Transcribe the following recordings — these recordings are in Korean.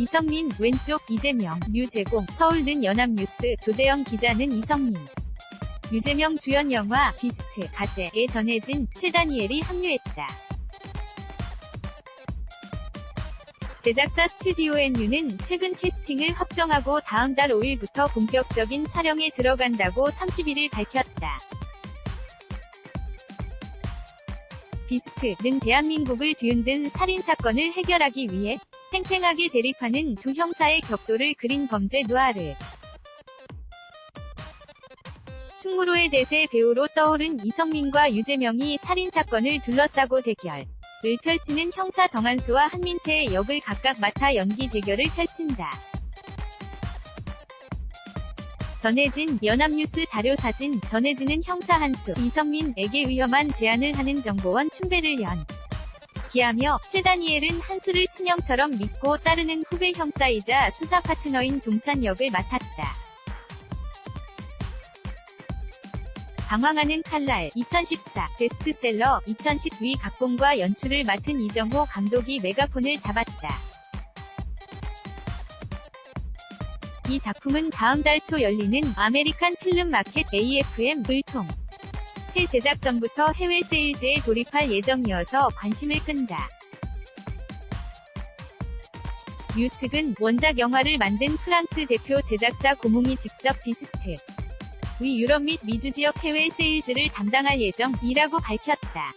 이성민, 왼쪽, 이재명, 류재공, 서울는 연합뉴스, 조재영 기자는 이성민. 유재명 주연 영화, 비스트, 가제에 전해진 최다니엘이 합류했다. 제작사 스튜디오 NU는 최근 캐스팅을 확정하고 다음 달 5일부터 본격적인 촬영에 들어간다고 31일 밝혔다. 비스트는 대한민국을 뒤흔든 살인사건을 해결하기 위해 팽팽하게 대립하는 두 형사의 격돌을 그린 범죄 누아르. 충무로의 대세 배우로 떠오른 이성민과 유재명이 살인사건을 둘러싸고 대결. 을 펼치는 형사 정한수와 한민태의 역을 각각 맡아 연기 대결을 펼친다. 전해진 연합뉴스 자료사진 전해지는 형사 한수 이성민에게 위험한 제안을 하는 정보원 춘배를 연. 기하며 최다니엘은 한수를 친형처럼 믿고 따르는 후배 형사이자 수사 파트너인 종찬 역을 맡았다. 방황하는 칼날 2014 베스트셀러 2010위 각본과 연출을 맡은 이정호 감독이 메가폰을 잡았다. 이 작품은 다음 달 초 열리는 아메리칸 필름 마켓 AFM을 통. 새 제작 전부터 해외 세일즈에 돌입할 예정이어서 관심을 끈다. 유 측은 원작 영화를 만든 프랑스 대표 제작사 고몽이 직접 비스트. 위 유럽 및 미주 지역 해외 세일즈를 담당할 예정이라고 밝혔다.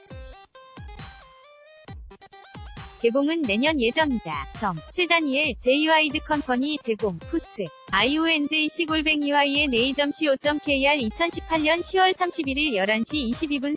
개봉은 내년 예정이다. 점. 최다니엘 제이와이드 컴퍼니 제공 푸스 IONJC 골뱅이와이의 네이점 co.kr 2018년 10월 31일 11시 22분